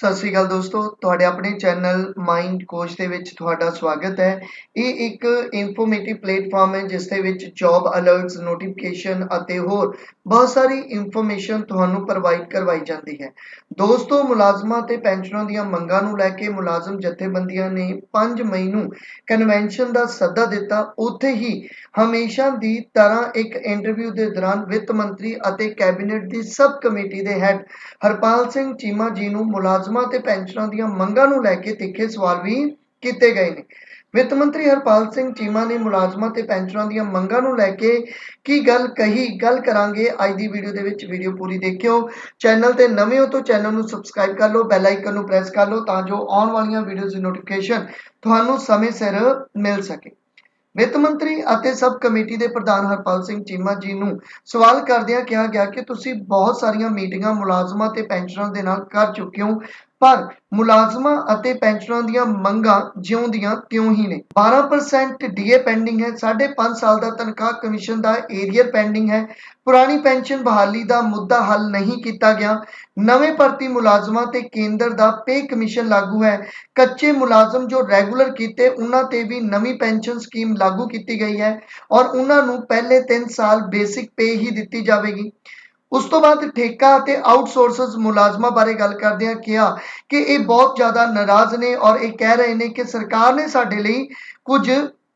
ਸਤਿ ਸ੍ਰੀ ਅਕਾਲ ਦੋਸਤੋ, ਤੁਹਾਡੇ ਆਪਣੇ ਚੈਨਲ ਮਾਈਂਡ ਕੋਚ ਦੇ ਵਿੱਚ ਤੁਹਾਡਾ ਸਵਾਗਤ ਹੈ। ਇਹ ਇੱਕ ਇਨਫੋਰਮੇਟਿਵ ਪਲੇਟਫਾਰਮ ਹੈ, ਜਿਸ ਦੇ ਵਿੱਚ ਜੌਬ ਅਲਰਟਸ ਨੋਟੀਫਿਕੇਸ਼ਨ ਅਤੇ ਹੋਰ ਬਹੁਤ ਸਾਰੀ ਇਨਫੋਰਮੇਸ਼ਨ ਤੁਹਾਨੂੰ ਪ੍ਰੋਵਾਈਡ ਕਰਵਾਈ ਜਾਂਦੀ ਹੈ। ਦੋਸਤੋ, ਮੁਲਾਜ਼ਮਾਂ ਤੇ ਪੈਨਸ਼ਨਾਂ ਦੀਆਂ ਮੰਗਾਂ ਨੂੰ ਲੈ ਕੇ ਮੁਲਾਜ਼ਮ ਜਥੇਬੰਦੀਆਂ ਨੇ 5 ਮਈ ਨੂੰ ਕਨਵੈਨਸ਼ਨ ਦਾ ਸੱਦਾ ਦਿੱਤਾ। ਉੱਥੇ ਹੀ ਹਮੇਸ਼ਾ ਦੀ ਤਰ੍ਹਾਂ ਇੱਕ ਇੰਟਰਵਿਊ ਦੇ ਦੌਰਾਨ ਵਿੱਤ ਮੰਤਰੀ ਅਤੇ ਕੈਬਨਿਟ ਦੀ ਸਬ ਕਮੇਟੀ ਦੇ ਹੈੱਡ ਹਰਪਾਲ ਸਿੰਘ ਚੀਮਾ ਜੀ ਨੂੰ ਮੁਲਾਜ਼ਮ ਮੁਲਾਜ਼ਮਾਂ ਤੇ ਪੈਨਸ਼ਨਾਂ ਦੀਆਂ ਮੰਗਾਂ ਨੂੰ ਲੈ ਕੇ ਤਿੱਖੇ ਸਵਾਲ ਵੀ ਕੀਤੇ ਗਏ ਨੇ। ਵਿੱਤ ਮੰਤਰੀ ਹਰਪਾਲ ਸਿੰਘ ਚੀਮਾ ਨੇ ਮੁਲਾਜ਼ਮਾਂ ਤੇ ਪੈਨਸ਼ਨਾਂ ਦੀਆਂ ਮੰਗਾਂ ਨੂੰ ਲੈ ਕੇ ਕੀ ਗੱਲ ਕਹੀ, ਗੱਲ ਕਰਾਂਗੇ ਅੱਜ ਦੀ ਵੀਡੀਓ ਦੇ ਵਿੱਚ। ਵੀਡੀਓ ਪੂਰੀ ਦੇਖਿਓ। ਚੈਨਲ ਤੇ ਨਵੇਂ ਹੋ ਤਾਂ ਚੈਨਲ ਨੂੰ ਸਬਸਕ੍ਰਾਈਬ ਕਰ ਲਓ, ਬੈਲ ਆਈਕਨ ਨੂੰ ਪ੍ਰੈਸ ਕਰ ਲਓ ਤਾਂ ਜੋ ਆਉਣ ਵਾਲੀਆਂ ਵੀਡੀਓਜ਼ ਦੀ ਨੋਟੀਫਿਕੇਸ਼ਨ ਤੁਹਾਨੂੰ ਸਮੇਂ ਸਿਰ ਮਿਲ ਸਕੇ। ਵਿੱਤ ਮੰਤਰੀ ਅਤੇ ਸਬ ਕਮੇਟੀ ਦੇ ਪ੍ਰਧਾਨ ਹਰਪਾਲ ਸਿੰਘ ਚੀਮਾ ਜੀ ਨੂੰ ਸਵਾਲ ਕਰਦਿਆਂ ਕਿਹਾ ਗਿਆ ਕਿ ਤੁਸੀਂ ਬਹੁਤ ਸਾਰੀਆਂ ਮੀਟਿੰਗਾਂ, ਮੁਲਾਜ਼ਮਾਂ ਤੇ ਪੈਨਸ਼ਨਰਾਂ ਦੇ ਨਾਲ ਕਰ ਚੁੱਕੇ ਹੋ। ਪਰ ਮੁਲਾਜ਼ਮਾਂ ਅਤੇ ਪੈਨਸ਼ਨਰਾਂ ਦੀਆਂ ਮੰਗਾਂ ਜਿਉਂ ਤਿਉਂ ਹੀ ਨੇ। 12% ਡੀਏ ਪੈਂਡਿੰਗ ਹੈ 5.5 ਸਾਲ ਦਾ ਤਨਖਾਹ ਕਮਿਸ਼ਨ ਦਾ ਏਰੀਅਰ ਪੈਂਡਿੰਗ ਹੈ। ਪੁਰਾਣੀ ਪੈਨਸ਼ਨ ਬਹਾਲੀ ਦਾ ਮੁੱਦਾ ਹੱਲ ਨਹੀਂ ਕੀਤਾ ਗਿਆ। ਨਵੇਂ ਭਰਤੀ ਮੁਲਾਜ਼ਮਾਂ ਤੇ ਕੇਂਦਰ ਦਾ ਪੇ ਕਮਿਸ਼ਨ ਲਾਗੂ ਹੈ। ਕੱਚੇ ਮੁਲਾਜ਼ਮ ਜੋ ਰੈਗੂਲਰ ਕੀਤੇ, ਉਹਨਾਂ ਤੇ ਵੀ ਨਵੀਂ ਪੈਨਸ਼ਨ ਸਕੀਮ ਲਾਗੂ ਕੀਤੀ ਗਈ ਹੈ ਔਰ ਉਹਨਾਂ ਨੂੰ ਪਹਿਲੇ 3 ਸਾਲ ਬੇਸਿਕ ਪੇ ਹੀ ਦਿੱਤੀ ਜਾਵੇਗੀ। ਉਸ ਤੋਂ ਬਾਅਦ ਠੇਕਾ ਅਤੇ ਆਊਟਸੋਰਸਸ ਮੁਲਾਜ਼ਮਾਂ ਬਾਰੇ ਗੱਲ ਕਰਦਿਆਂ ਕਿਹਾ ਕਿ ਇਹ ਬਹੁਤ ਜ਼ਿਆਦਾ ਨਾਰਾਜ਼ ਨੇ ਔਰ ਇਹ ਕਹਿ ਰਹੇ ਨੇ ਕਿ ਸਰਕਾਰ ਨੇ ਸਾਡੇ ਲਈ ਕੁਝ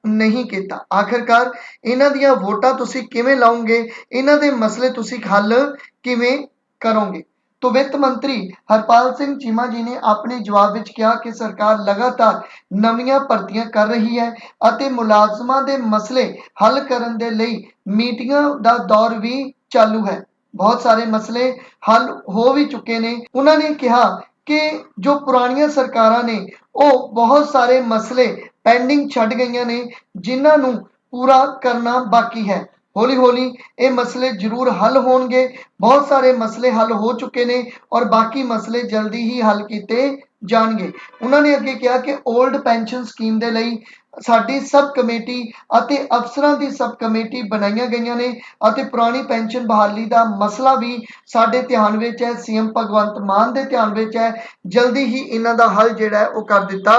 ਨਹੀਂ ਕੀਤਾ। ਆਖਰਕਾਰ ਇਹਨਾਂ ਦੀਆਂ ਵੋਟਾਂ ਤੁਸੀਂ ਕਿਵੇਂ ਲਾਉਂਗੇ ਇਹਨਾਂ ਦੇ ਮਸਲੇ ਤੁਸੀਂ ਹੱਲ ਕਿਵੇਂ ਕਰੋਗੇ? ਤੋ ਵਿੱਤ ਮੰਤਰੀ ਹਰਪਾਲ ਸਿੰਘ ਚੀਮਾ ਜੀ ਨੇ ਆਪਣੇ ਜਵਾਬ ਵਿੱਚ ਕਿਹਾ ਕਿ ਸਰਕਾਰ ਲਗਾਤਾਰ ਨਵੀਆਂ ਭਰਤੀਆਂ ਕਰ ਰਹੀ ਹੈ ਅਤੇ ਮੁਲਾਜ਼ਮਾਂ ਦੇ ਮਸਲੇ ਹੱਲ ਕਰਨ ਦੇ ਲਈ ਮੀਟਿੰਗਾਂ ਦਾ ਦੌਰ ਵੀ ਚਾਲੂ ਹੈ। ਬਹੁਤ ਸਾਰੇ ਮਸਲੇ ਹੱਲ ਹੋ ਵੀ ਚੁੱਕੇ ਨੇ। ਉਹਨਾਂ ਨੇ ਕਿਹਾ ਕਿ ਜੋ ਪੁਰਾਣੀਆਂ ਸਰਕਾਰਾਂ ਨੇ, ਉਹ ਬਹੁਤ ਸਾਰੇ ਮਸਲੇ ਪੈਂਡਿੰਗ ਛੱਡ ਗਈਆਂ ਨੇ, ਜਿਨ੍ਹਾਂ ਨੂੰ ਪੂਰਾ ਕਰਨਾ ਬਾਕੀ ਹੈ। ਹੌਲੀ ਹੌਲੀ ਇਹ ਮਸਲੇ ਜ਼ਰੂਰ ਹੱਲ ਹੋਣਗੇ। ਬਹੁਤ ਸਾਰੇ ਮਸਲੇ ਹੱਲ ਹੋ ਚੁੱਕੇ ਨੇ ਔਰ ਬਾਕੀ ਮਸਲੇ ਜਲਦੀ ਹੀ ਹੱਲ ਕੀਤੇ ਜਾਣਗੇ। ਉਹਨਾਂ ਨੇ ਅੱਗੇ ਕਿਹਾ ਕਿ 올ਡ ਪੈਨਸ਼ਨ ਸਕੀਮ ਦੇ ਲਈ ਸਾਡੀ ਸਬ ਕਮੇਟੀ ਅਤੇ ਅਫਸਰਾਂ ਦੀ ਸਬ ਕਮੇਟੀ ਬਣਾਈਆਂ ਗਈਆਂ ਨੇ ਅਤੇ ਪੁਰਾਣੀ ਪੈਨਸ਼ਨ ਬਹਾਲੀ ਦਾ ਮਸਲਾ ਵੀ ਸਾਡੇ ਧਿਆਨ ਵਿੱਚ ਹੈ। ਸੀਐਮ ਭਗਵੰਤ ਮਾਨ ਦੇ ਧਿਆਨ ਵਿੱਚ ਹੈ। ਜਲਦੀ ਹੀ ਇਹਨਾਂ ਦਾ ਹੱਲ ਜਿਹੜਾ ਹੈ ਉਹ ਕਰ ਦਿੱਤਾ